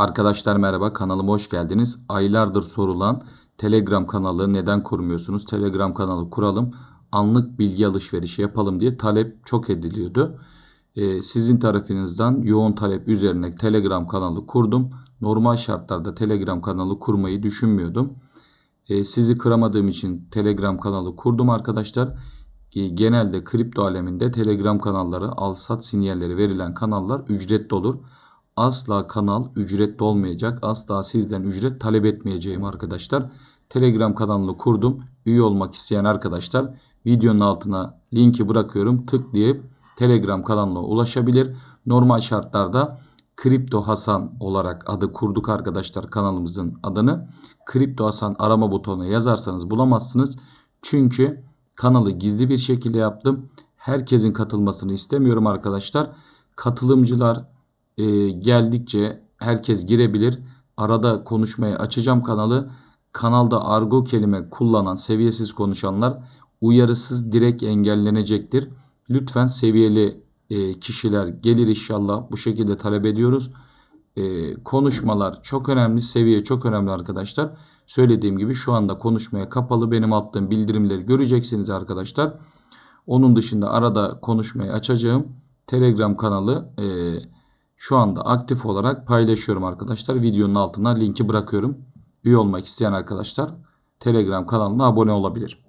Arkadaşlar merhaba kanalıma hoş geldiniz. Aylardır sorulan Telegram kanalı neden kurmuyorsunuz? Telegram kanalı kuralım. Anlık bilgi alışverişi yapalım diye talep çok ediliyordu. Ee, sizin tarafınızdan yoğun talep üzerine Telegram kanalı kurdum. Normal şartlarda Telegram kanalı kurmayı düşünmüyordum. Ee, sizi kıramadığım için Telegram kanalı kurdum arkadaşlar. Ee, genelde kripto aleminde Telegram kanalları al sat sinyalleri verilen kanallar ücretli olur. Asla kanal ücretli olmayacak. Asla sizden ücret talep etmeyeceğim arkadaşlar. Telegram kanalını kurdum. Üye olmak isteyen arkadaşlar videonun altına linki bırakıyorum. Tıklayıp Telegram kanalına ulaşabilir. Normal şartlarda Kripto Hasan olarak adı kurduk arkadaşlar kanalımızın adını. Kripto Hasan arama butonuna yazarsanız bulamazsınız. Çünkü kanalı gizli bir şekilde yaptım. Herkesin katılmasını istemiyorum arkadaşlar. Katılımcılar e, geldikçe herkes girebilir. Arada konuşmaya açacağım kanalı. Kanalda argo kelime kullanan seviyesiz konuşanlar uyarısız direkt engellenecektir. Lütfen seviyeli e, kişiler gelir inşallah. Bu şekilde talep ediyoruz. E, konuşmalar çok önemli. Seviye çok önemli arkadaşlar. Söylediğim gibi şu anda konuşmaya kapalı. Benim attığım bildirimleri göreceksiniz arkadaşlar. Onun dışında arada konuşmayı açacağım. Telegram kanalı e, şu anda aktif olarak paylaşıyorum arkadaşlar. Videonun altına linki bırakıyorum. Üye olmak isteyen arkadaşlar Telegram kanalına abone olabilir.